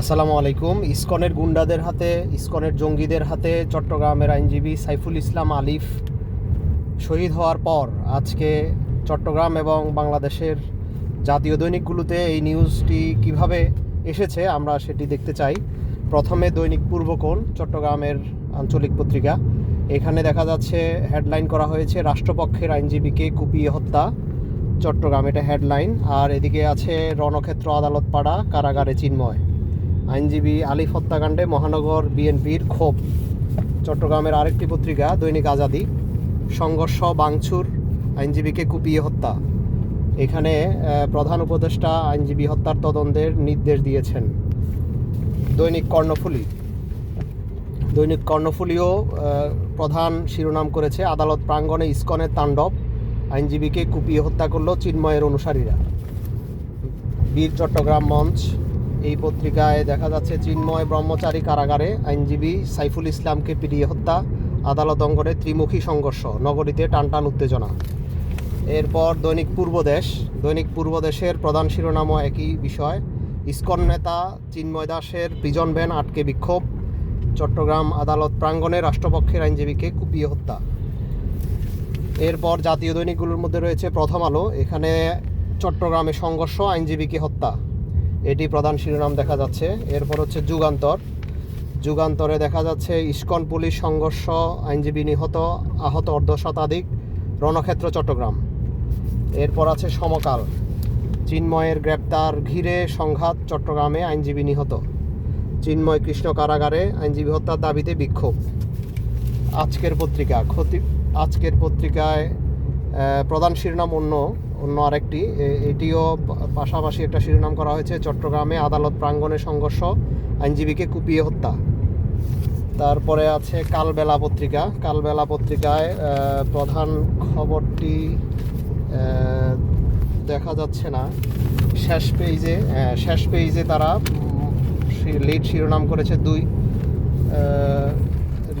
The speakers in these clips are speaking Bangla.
আসসালামু আলাইকুম। ইসকনের গুন্ডাদের হাতে, ইসকনের জঙ্গিদের হাতে চট্টগ্রামের আইনজীবী সাইফুল ইসলাম আলিফ শহীদ হওয়ার পর আজকে চট্টগ্রাম এবং বাংলাদেশের জাতীয় দৈনিকগুলোতে এই নিউজটি কীভাবে এসেছে আমরা সেটি দেখতে চাই। প্রথমে দৈনিক পূর্বকোণ, চট্টগ্রামের আঞ্চলিক পত্রিকা। এখানে দেখা যাচ্ছে, হেডলাইন করা হয়েছে, রাষ্ট্রপক্ষের আইনজীবীকে কুপিয়ে হত্যা। চট্টগ্রাম এটা হেডলাইন। আর এদিকে আছে, রণক্ষেত্র আদালত পাড়া কারাগারে চিন্ময়। আইনজীবী আলিফ হত্যাকাণ্ডে মহানগর বিএনপির ক্ষোভ। চট্টগ্রামের আরেকটি পত্রিকা, দৈনিক আজাদি, সংঘর্ষ বাংছুর আইনজীবীকে কুপিয়ে হত্যা। এখানে প্রধান উপদেষ্টা আইনজীবী হত্যার তদন্তের নির্দেশ দিয়েছেন। দৈনিক কর্ণফুলী। দৈনিক কর্ণফুলীও প্রধান শিরোনাম করেছে আদালত প্রাঙ্গণে ইস্কনের তাণ্ডব, আইনজীবীকে কুপিয়ে হত্যা করল চিন্ময়ের অনুসারীরা। বীর চট্টগ্রাম মঞ্চ এই পত্রিকায় দেখা যাচ্ছে চিন্ময় ব্রহ্মচারী কারাগারে আইনজীবী সাইফুল ইসলামকে পিটিয়ে হত্যা, আদালত অঙ্গনে ত্রিমুখী সংঘর্ষ, নগরীতে টানটান উত্তেজনা। এরপর দৈনিক পূর্বদেশ দৈনিক পূর্বদেশের প্রধান শিরোনামও একই বিষয়। ইস্কন নেতা চিন্ময় দাসের প্রিজন ভ্যান আটকে বিক্ষোভ। চট্টগ্রাম আদালত প্রাঙ্গণে রাষ্ট্রপক্ষের আইনজীবীকে কুপিয়ে হত্যা। এরপর জাতীয় দৈনিকগুলোর মধ্যে রয়েছে প্রথম আলো। এখানে চট্টগ্রামে সংঘর্ষ, আইনজীবীকে হত্যা। এটি প্রধান শিরোনাম দেখা যাচ্ছে। এরপর হচ্ছে যুগান্তর। যুগান্তরে দেখা যাচ্ছে ইস্কন পুলিশ সংঘর্ষ, আইনজীবী নিহত, আহত অর্ধ শতাধিক রণক্ষেত্র, চট্টগ্রাম। এরপর আছে সমকাল। চিন্ময়ের গ্রেপ্তার ঘিরে সংঘাত, চট্টগ্রামে আইনজীবী নিহত। চিন্ময় কৃষ্ণ কারাগারে আইনজীবী হত্যার দাবিতে বিক্ষোভ। আজকের পত্রিকা, ক্ষতি আজকের পত্রিকায় প্রধান শিরোনাম অন্য। অন্য আরেকটি। এটিও পাশাপাশি একটা শিরোনাম করা হয়েছে, চট্টগ্রামে আদালত প্রাঙ্গণে সংঘর্ষ, আইনজীবীকে কুপিয়ে হত্যা। তারপরে আছে কালবেলা পত্রিকা। কালবেলা পত্রিকায় প্রধান খবরটি দেখা যাচ্ছে না। শেষ পেজে শেষ পেজে তারা লিড শিরোনাম করেছে দুই।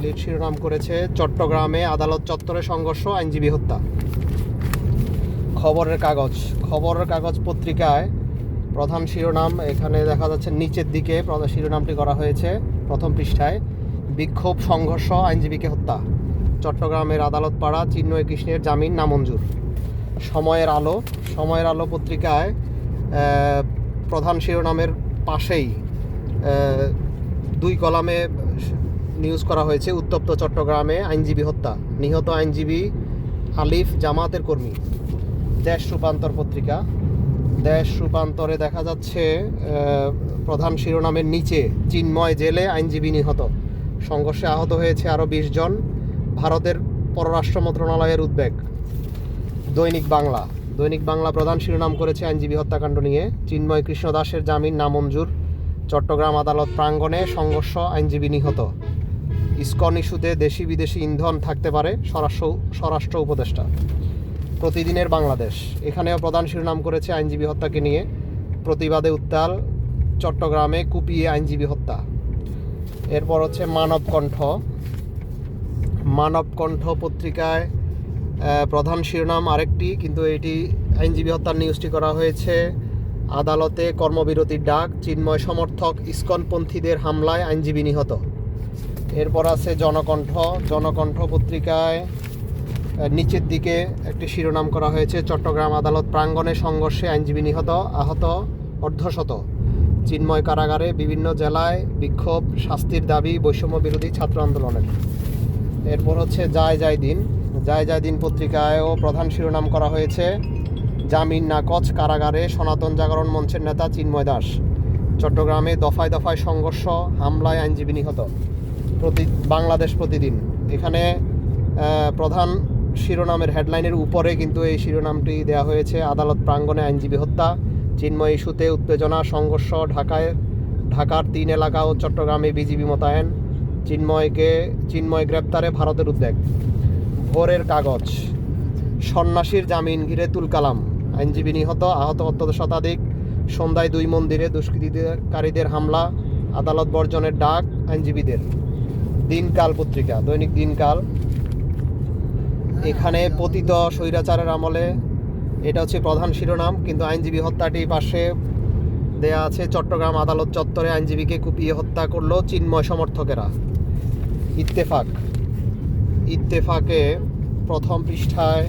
লিড শিরোনাম করেছে, চট্টগ্রামে আদালত চত্বরে সংঘর্ষ, আইনজীবী হত্যা। খবরের কাগজ খবরের কাগজ পত্রিকায় প্রধান শিরোনাম এখানে দেখা যাচ্ছে নিচের দিকে শিরোনামটি করা হয়েছে প্রথম পৃষ্ঠায়, বিক্ষোভ, সংঘর্ষ, আইনজীবীকে হত্যা, চট্টগ্রামের আদালত পাড়া চিন্ময় কৃষ্ণের জামিন, নামঞ্জুর। সময়ের আলো সময়ের আলো পত্রিকায় প্রধান শিরোনামের পাশেই দুই কলামে নিউজ করা হয়েছে, উত্তপ্ত চট্টগ্রামে আইনজীবী হত্যা, নিহত আইনজীবী আলিফ জামাতের কর্মী। দেশ রূপান্তর পত্রিকা। দেশ রূপান্তরে দেখা যাচ্ছে প্রধান শিরোনামের নিচে, চিন্ময় জেলে আইনজীবী নিহত। সংঘর্ষে আহত হয়েছে আরও বিশ জন। ভারতের পররাষ্ট্র মন্ত্রণালয়ের উদ্বেগ। দৈনিক বাংলা। দৈনিক বাংলা প্রধান শিরোনাম করেছে আইনজীবী হত্যাকাণ্ড নিয়ে। চিন্ময় কৃষ্ণ দাসের জামিন নামঞ্জুর। চট্টগ্রাম আদালত প্রাঙ্গণে সংঘর্ষ, আইনজীবী নিহত। ইস্কন ইস্যুতে দেশি বিদেশি ইন্ধন থাকতে পারে, স্বরাষ্ট্র স্বরাষ্ট্র উপদেষ্টা। প্রতিদিনের বাংলাদেশ। এখানেও প্রধান শিরোনাম করেছে আইনজীবী হত্যাকে নিয়ে। প্রতিবাদে উত্তাল, চট্টগ্রামে কুপিয়ে আইনজীবী হত্যা। এরপর হচ্ছে মানব কণ্ঠ মানব কণ্ঠ পত্রিকায় প্রধান শিরোনাম আরেকটি, কিন্তু এটি আইনজীবী হত্যার নিউজটি করা হয়েছে। আদালতে কর্মবিরতির ডাক, চিন্ময় সমর্থক ইস্কনপন্থীদের হামলায় আইনজীবী নিহত। এরপর আছে জনকণ্ঠ। জনকণ্ঠ পত্রিকায় নিচের দিকে একটি শিরোনাম করা হয়েছে, চট্টগ্রাম আদালত প্রাঙ্গণে সংঘর্ষে আইনজীবী নিহত, আহত অর্ধশত। চিন্ময় কারাগারে বিভিন্ন জেলায় বিক্ষোভ, শাস্তির দাবি, বৈষম্য বিরোধী ছাত্র আন্দোলনের। এরপর হচ্ছে যায় যায় দিন। যায় যায় দিন পত্রিকায়ও প্রধান শিরোনাম করা হয়েছে, জামিন নাকচ কারাগারে সনাতন জাগরণ মঞ্চের নেতা চিন্ময় দাস। চট্টগ্রামে দফায় দফায় সংঘর্ষ, হামলায় আইনজীবী নিহত। প্রতি বাংলাদেশ প্রতিদিন। এখানে প্রধান শিরোনামের হেডলাইনের উপরে কিন্তু এই শিরোনামটি দেওয়া হয়েছে। আদালত প্রাঙ্গণে আইনজীবী হত্যা, চিন্ময় ইস্যুতে উত্তেজনা, সংঘর্ষ, ঢাকায়, ঢাকার তিন এলাকা ও চট্টগ্রামে বিজিবি মোতায়েন। চিন্ময়কে, চিন্ময় গ্রেপ্তারে ভারতের উদ্বেগ। ভোরের কাগজ। সন্ন্যাসীর জামিন ঘিরে তুলকালাম। আইনজীবী নিহত, আহত অত্যন্ত শতাধিক। সন্ধ্যায় দুই মন্দিরে দুষ্কৃতিকারীদের হামলা, আদালত বর্জনের ডাক আইনজীবীদের। দিনকাল পত্রিকা, দৈনিক দিনকাল। এখানে পতিত স্বৈরাচারের আমলে এটা হচ্ছে প্রধান শিরোনাম, কিন্তু আইনজীবী হত্যাটি পাশে দেয়া আছে চট্টগ্রাম আদালত চত্বরে। আইনজীবীকে কুপিয়ে হত্যা করল চিন্ময় সমর্থকেরা। ইত্তেফাক। ইত্তেফাকে প্রথম পৃষ্ঠায়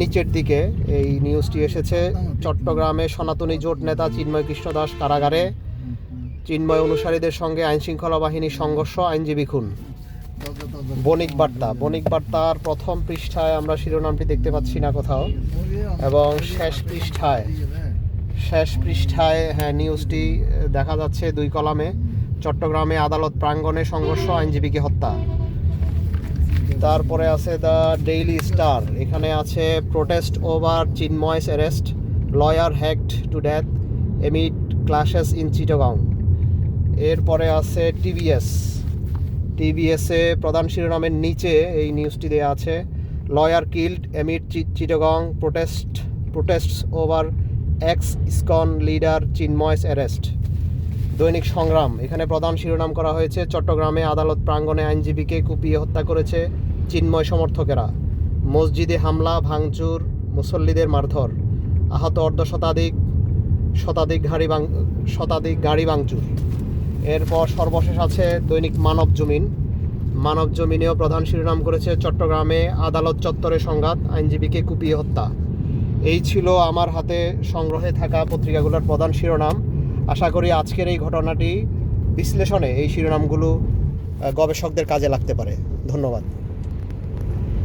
নিচের দিকে এই নিউজটি এসেছে। চট্টগ্রামে সনাতনী জোট নেতা চিন্ময় কৃষ্ণ দাস কারাগারে। চিন্ময় অনুসারীদের সঙ্গে আইনশৃঙ্খলা বাহিনীর সংঘর্ষ, আইনজীবী খুন। বণিক বার্তা। বণিক বার্তার প্রথম পৃষ্ঠায় আমরা শিরোনামটি দেখতে পাচ্ছি না কোথাও। এবং শেষ পৃষ্ঠায় শেষ পৃষ্ঠায় হ্যাঁ নিউজটি দেখা যাচ্ছে দুই কলামে। চট্টগ্রামে আদালত প্রাঙ্গণে সংঘর্ষ, আইনজীবীকে হত্যা। তারপরে আছে দ্য ডেইলি স্টার। এখানে আছে, protest over Chinmoy's arrest, lawyer hacked to death amid clashes in Chittagong. এরপরে আছে, টিভিএস টিভিএসে প্রধান শিরোনামের নিচে এই নিউজটি দেওয়া আছে। Lawyer killed amid Chittagong protest protests over ex ISKCON leader Chinmoy's arrest Dainik Sangram, এখানে প্রধান শিরোনাম করা হয়েছে, চট্টগ্রামে আদালত প্রাঙ্গণে আইনজীবীকে কুপিয়ে হত্যা করেছে চিন্ময় সমর্থকেরা। মসজিদে হামলা, ভাঙচুর, মুসল্লিদের মারধর। আহত অর্ধ শতাধিক শতাধিক গাড়ি শতাধিক গাড়ি ভাঙচুর। এরপর সর্বশেষ আছে দৈনিক মানব জমিন। মানব জমিনেও প্রধান শিরোনাম করেছে চট্টগ্রামে আদালত চত্বরে সংঘাত, আইনজীবীকে কুপিয়ে হত্যা। এই ছিল আমার হাতে সংগ্রহে থাকা পত্রিকাগুলোর প্রধান শিরোনাম। আশা করি আজকের এই ঘটনাটি বিশ্লেষণে এই শিরোনামগুলো গবেষকদের কাজে লাগতে পারে। ধন্যবাদ।